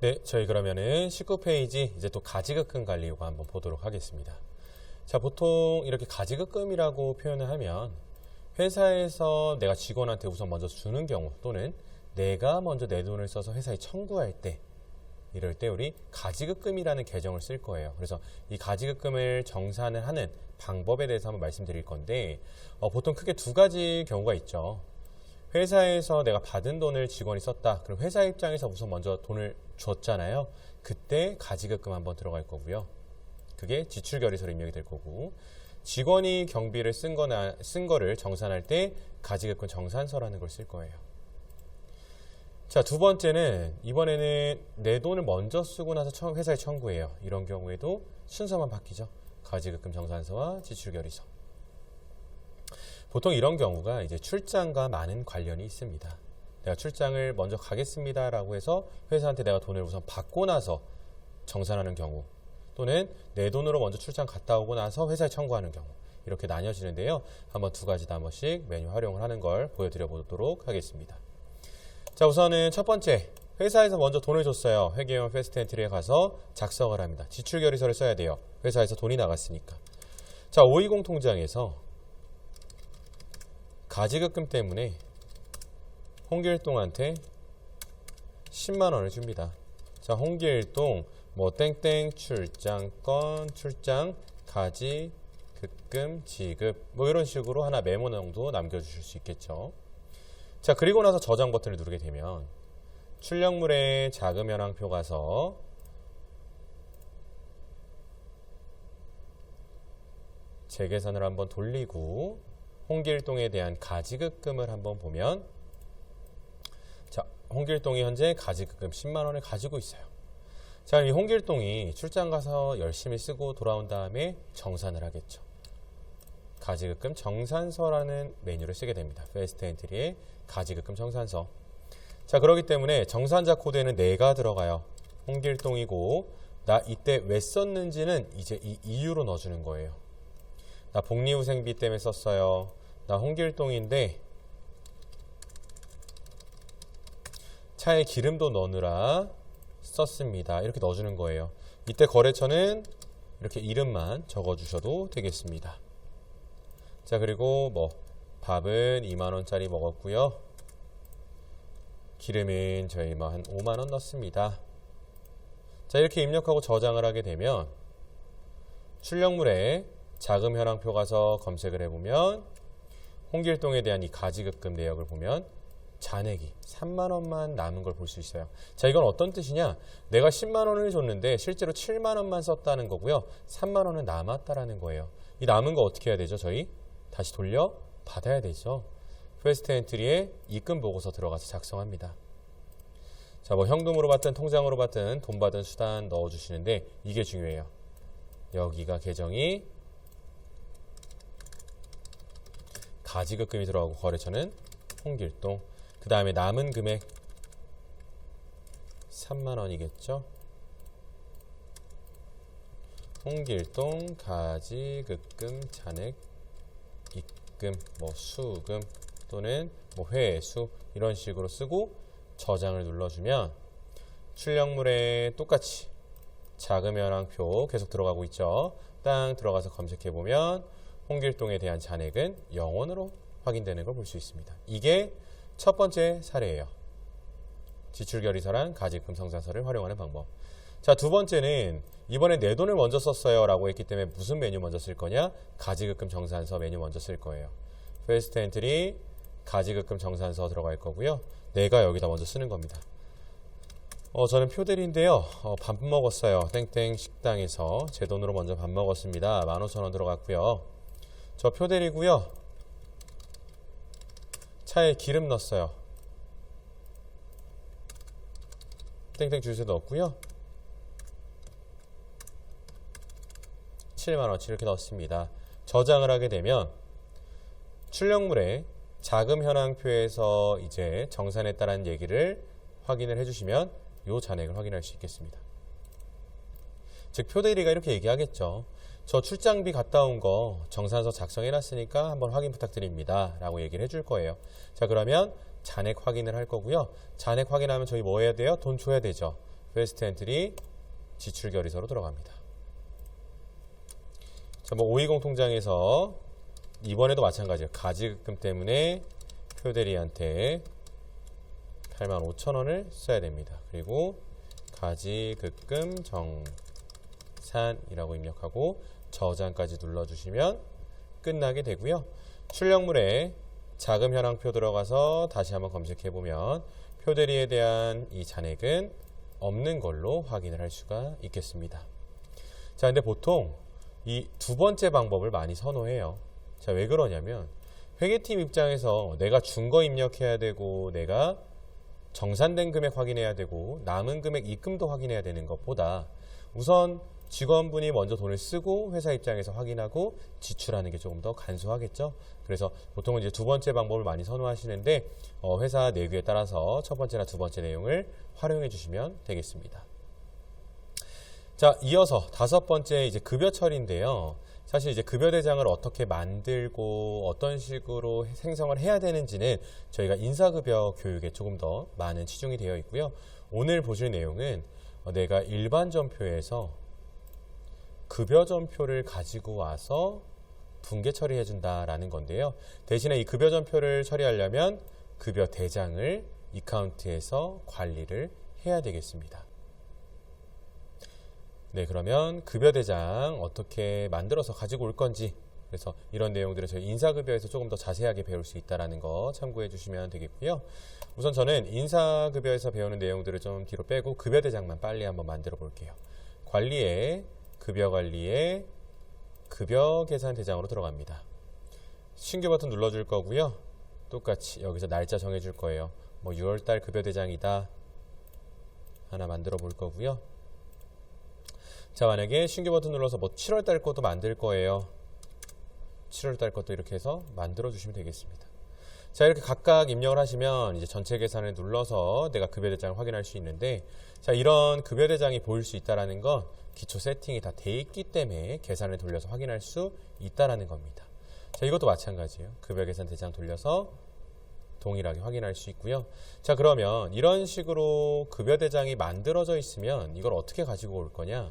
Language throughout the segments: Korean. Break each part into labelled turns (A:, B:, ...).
A: 네, 저희 그러면은 19페이지 이제 또 가지급금 관리 요거 한번 보도록 하겠습니다. 자, 보통 이렇게 가지급금이라고 표현을 하면 회사에서 내가 직원한테 우선 먼저 주는 경우 또는 내가 먼저 내 돈을 써서 회사에 청구할 때 이럴 때 우리 가지급금이라는 계정을 쓸 거예요. 그래서 이 가지급금을 정산을 하는 방법에 대해서 한번 말씀드릴 건데 어, 보통 크게 두 가지 경우가 있죠. 회사에서 내가 받은 돈을 직원이 썼다. 그럼 회사 입장에서 우선 먼저 돈을 줬잖아요. 그때 가지급금 한번 들어갈 거고요. 그게 지출 결의서로 입력이 될 거고 직원이 경비를 쓴 거나 쓴 거를 정산할 때 가지급금 정산서라는 걸 쓸 거예요. 자, 두 번째는 이번에는 내 돈을 먼저 쓰고 나서 청- 회사에 청구해요. 이런 경우에도 순서만 바뀌죠. 가지급금 정산서와 지출 결의서. 보통 이런 경우가 이제 출장과 많은 관련이 있습니다. 내가 출장을 먼저 가겠습니다라고 해서 회사한테 내가 돈을 우선 받고 나서 정산하는 경우 또는 내 돈으로 먼저 출장 갔다 오고 나서 회사에 청구하는 경우 이렇게 나뉘어지는데요. 한번 두 가지 번씩 메뉴 활용을 하는 걸 보여드려 보도록 하겠습니다. 자 우선은 첫 번째 회사에서 먼저 돈을 줬어요. 회계원 페스트 엔트리에 가서 작성을 합니다. 지출 결의서를 써야 돼요. 회사에서 돈이 나갔으니까. 자 520 통장에서 가지급금 때문에 홍길동한테 10만 원을 줍니다. 자, 홍길동 뭐 땡땡 출장권 출장 가지 급금 지급 뭐 이런 식으로 하나 메모 정도 남겨주실 수 있겠죠. 자, 그리고 나서 저장 버튼을 누르게 되면 출력물에 자금 현황표 가서 재계산을 한번 돌리고 홍길동에 대한 가지급금을 한번 보면 자, 홍길동이 현재 가지급금 10만 원을 가지고 있어요. 자, 이 홍길동이 출장 가서 열심히 쓰고 돌아온 다음에 정산을 하겠죠. 가지급금 정산서라는 메뉴를 쓰게 됩니다. 페스트 엔트리에 가지급금 정산서. 자, 그렇기 때문에 정산자 코드에는 내가 들어가요. 홍길동이고 나 이때 왜 썼는지는 이제 이 이유로 넣어주는 거예요. 나 복리후생비 때문에 썼어요. 나 홍길동인데 차에 기름도 넣느라 썼습니다. 이렇게 넣어주는 거예요. 이때 거래처는 이렇게 이름만 적어주셔도 되겠습니다. 자 그리고 뭐 밥은 2만 원짜리 먹었고요. 기름은 저희 뭐한 5만 원 넣습니다. 자 이렇게 입력하고 저장을 하게 되면 출력물에 자금 현황표 가서 검색을 해보면 홍길동에 대한 이 가지급금 내역을 보면 잔액이 3만 원만 남은 걸 볼 수 있어요. 자, 이건 어떤 뜻이냐? 내가 10만 원을 줬는데 실제로 7만 원만 썼다는 거고요. 3만 원은 남았다라는 거예요. 이 남은 거 어떻게 해야 되죠? 저희 다시 돌려 받아야 되죠. 퀘스트 엔트리에 입금 보고서 들어가서 작성합니다. 자, 뭐 현금으로 받든 통장으로 받든 돈 받은 수단 넣어 주시는데 이게 중요해요. 여기가 계정이 가지급금이 들어가고 거래처는 홍길동. 그 다음에 남은 금액 3만 원이겠죠. 홍길동 가지급금 잔액 입금 뭐 수금 또는 뭐 회수 이런 식으로 쓰고 저장을 눌러주면 출력물에 똑같이 자금 현황표 계속 들어가고 있죠. 땅 들어가서 검색해 보면 홍길동에 대한 잔액은 0원으로 확인되는 걸 볼 수 있습니다. 이게 첫 번째 사례예요. 지출결의서랑 가지금 성산서를 활용하는 방법. 자, 두 번째는 이번에 내 돈을 먼저 썼어요 라고 했기 때문에 무슨 메뉴 먼저 쓸 거냐? 가지급금 정산서 메뉴 먼저 쓸 거예요. 페스트 엔트리 가지급금 정산서 들어갈 거고요. 내가 여기다 먼저 쓰는 겁니다. 어, 저는 표대리인데요. 어, 밥 먹었어요. 땡땡 식당에서 제 돈으로 먼저 밥 먹었습니다. 15,000원 들어갔고요. 저 표대리고요. 차에 기름 넣었어요. 땡땡 주유소 넣었고요. 7만원치 이렇게 넣었습니다. 저장을 하게 되면 출력물에 자금 현황표에서 이제 정산했다는 얘기를 확인을 해주시면 요 잔액을 확인할 수 있겠습니다. 즉 표대리가 이렇게 얘기하겠죠. 저 출장비 갔다 온 거 정산서 작성해 놨으니까 한번 확인 부탁드립니다. 라고 얘기를 해줄 거예요. 자 그러면 잔액 확인을 할 거고요. 잔액 확인하면 저희 뭐 해야 돼요? 돈 줘야 되죠. 페스트 엔트리 지출 결의서로 들어갑니다. 자, 뭐 520 통장에서 이번에도 마찬가지예요. 가지급금 때문에 표대리한테 8만 5천 원을 써야 됩니다. 그리고 가지급금 정산이라고 입력하고 저장까지 눌러주시면 끝나게 되고요. 출력물에 자금 현황표 들어가서 다시 한번 검색해 보면 표대리에 대한 이 잔액은 없는 걸로 확인을 할 수가 있겠습니다. 자, 근데 보통 이 두 번째 방법을 많이 선호해요. 자, 왜 그러냐면 회계팀 입장에서 내가 준거 입력해야 되고 내가 정산된 금액 확인해야 되고 남은 금액 입금도 확인해야 되는 것보다 우선 직원분이 먼저 돈을 쓰고 회사 입장에서 확인하고 지출하는 게 조금 더 간소하겠죠. 그래서 보통은 이제 두 번째 방법을 많이 선호하시는데 어, 회사 내규에 따라서 첫 번째나 두 번째 내용을 활용해 주시면 되겠습니다. 자, 이어서 다섯 번째 이제 급여 처리인데요. 사실 이제 급여 대장을 어떻게 만들고 어떤 식으로 생성을 해야 되는지는 저희가 인사급여 교육에 조금 더 많은 치중이 되어 있고요. 오늘 보실 내용은 어, 내가 일반 전표에서 급여 전표를 가지고 와서 분계 처리해 준다라는 건데요. 대신에 이 급여 전표를 처리하려면 급여 대장을 이카운트에서 관리를 해야 되겠습니다. 네, 그러면 급여 대장 어떻게 만들어서 가지고 올 건지 그래서 이런 내용들을 저희 인사급여에서 조금 더 자세하게 배울 수 있다는 거 참고해 주시면 되겠고요. 우선 저는 인사급여에서 배우는 내용들을 좀 뒤로 빼고 급여 대장만 빨리 한번 만들어 볼게요. 관리에 급여 관리에 급여 계산 대장으로 들어갑니다. 신규 버튼 눌러줄 거고요. 똑같이 여기서 날짜 정해줄 거예요. 뭐 6월달 급여 대장이다 하나 만들어 볼 거고요. 자 만약에 신규 버튼 눌러서 뭐 7월달 것도 만들 거예요. 7월달 것도 이렇게 해서 만들어 주시면 되겠습니다. 자 이렇게 각각 입력을 하시면 이제 전체 계산을 눌러서 내가 급여 대장을 확인할 수 있는데 자 이런 급여 대장이 보일 수 있다라는 건 기초 세팅이 다 돼 있기 때문에 계산을 돌려서 확인할 수 있다라는 겁니다. 자 이것도 마찬가지예요. 급여 계산 대장 돌려서 동일하게 확인할 수 있고요. 자 그러면 이런 식으로 급여 대장이 만들어져 있으면 이걸 어떻게 가지고 올 거냐?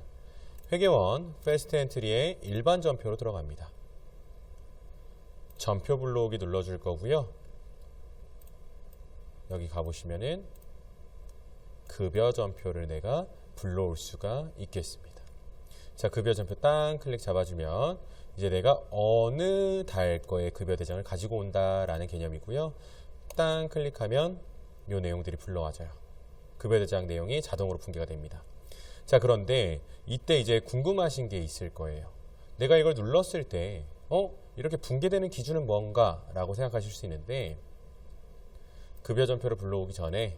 A: 회계원 패스트 엔트리에 일반 전표로 들어갑니다. 전표 불러오기 눌러줄 거고요. 여기 가보시면은 급여 전표를 내가 불러올 수가 있겠습니다. 자, 급여 전표 땅 클릭 잡아주면 이제 내가 어느 달 거의 급여 대장을 가지고 온다라는 개념이고요. 땅 클릭하면 이 내용들이 불러와져요. 급여 대장 내용이 자동으로 분개가 됩니다. 자, 그런데 이때 이제 궁금하신 게 있을 거예요. 내가 이걸 눌렀을 때, 어? 이렇게 분개되는 기준은 뭔가? 라고 생각하실 수 있는데, 급여 전표를 불러오기 전에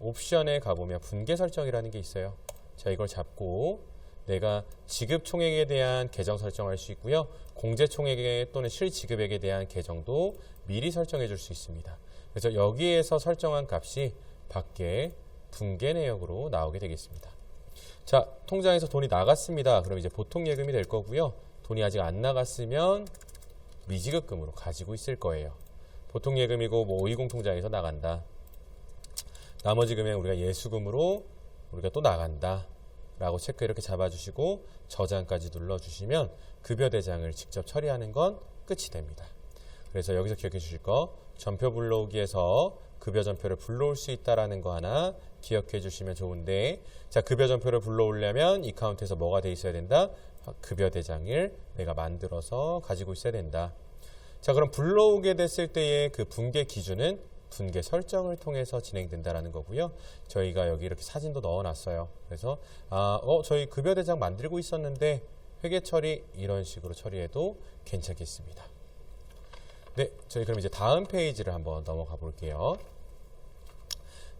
A: 옵션에 가보면 분계 설정이라는 게 있어요. 자, 이걸 잡고 내가 지급 총액에 대한 계정 설정할 수 있고요. 공제 총액에 또는 실지급액에 대한 계정도 미리 설정해 줄 수 있습니다. 그래서 여기에서 설정한 값이 밖에 분계 내역으로 나오게 되겠습니다. 자, 통장에서 돈이 나갔습니다. 그럼 이제 보통 예금이 될 거고요. 돈이 아직 안 나갔으면 미지급금으로 가지고 있을 거예요. 보통 예금이고 뭐520 통장에서 나간다. 나머지 금액 우리가 예수금으로 우리가 또 나간다. 라고 체크 이렇게 잡아주시고 저장까지 눌러주시면 급여 대장을 직접 처리하는 건 끝이 됩니다. 그래서 여기서 기억해 주실 거 전표 불러오기에서 급여 전표를 불러올 수 있다라는 거 하나 기억해 주시면 좋은데 자 급여 전표를 불러오려면 이 카운트에서 뭐가 돼 있어야 된다? 급여 대장을 내가 만들어서 가지고 있어야 된다. 자 그럼 불러오게 됐을 때의 그 분계 기준은 분계 설정을 통해서 진행된다라는 거고요. 저희가 여기 이렇게 사진도 넣어놨어요. 그래서 아, 어, 저희 급여 대장 만들고 있었는데 회계 처리 이런 식으로 처리해도 괜찮겠습니다. 네, 저희 그럼 이제 다음 페이지를 한번 넘어가 볼게요.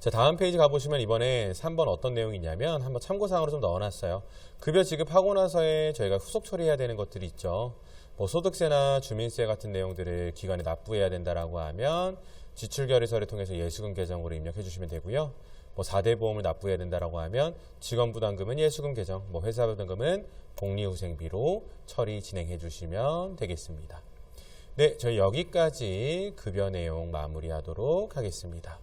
A: 자, 다음 페이지 가보시면 이번에 3번 어떤 내용이 있냐면 한번 참고사항으로 좀 넣어놨어요. 급여 지급하고 나서에 저희가 후속 처리해야 되는 것들이 있죠. 뭐 소득세나 주민세 같은 내용들을 기관에 납부해야 된다라고 하면 지출 결의서를 통해서 예수금 계정으로 입력해 주시면 되고요. 뭐 4대 보험을 납부해야 된다라고 하면 직원 부담금은 예수금 계정, 뭐 회사 부담금은 복리후생비로 처리 진행해 주시면 되겠습니다. 네, 저희 여기까지 급여 내용 마무리하도록 하겠습니다.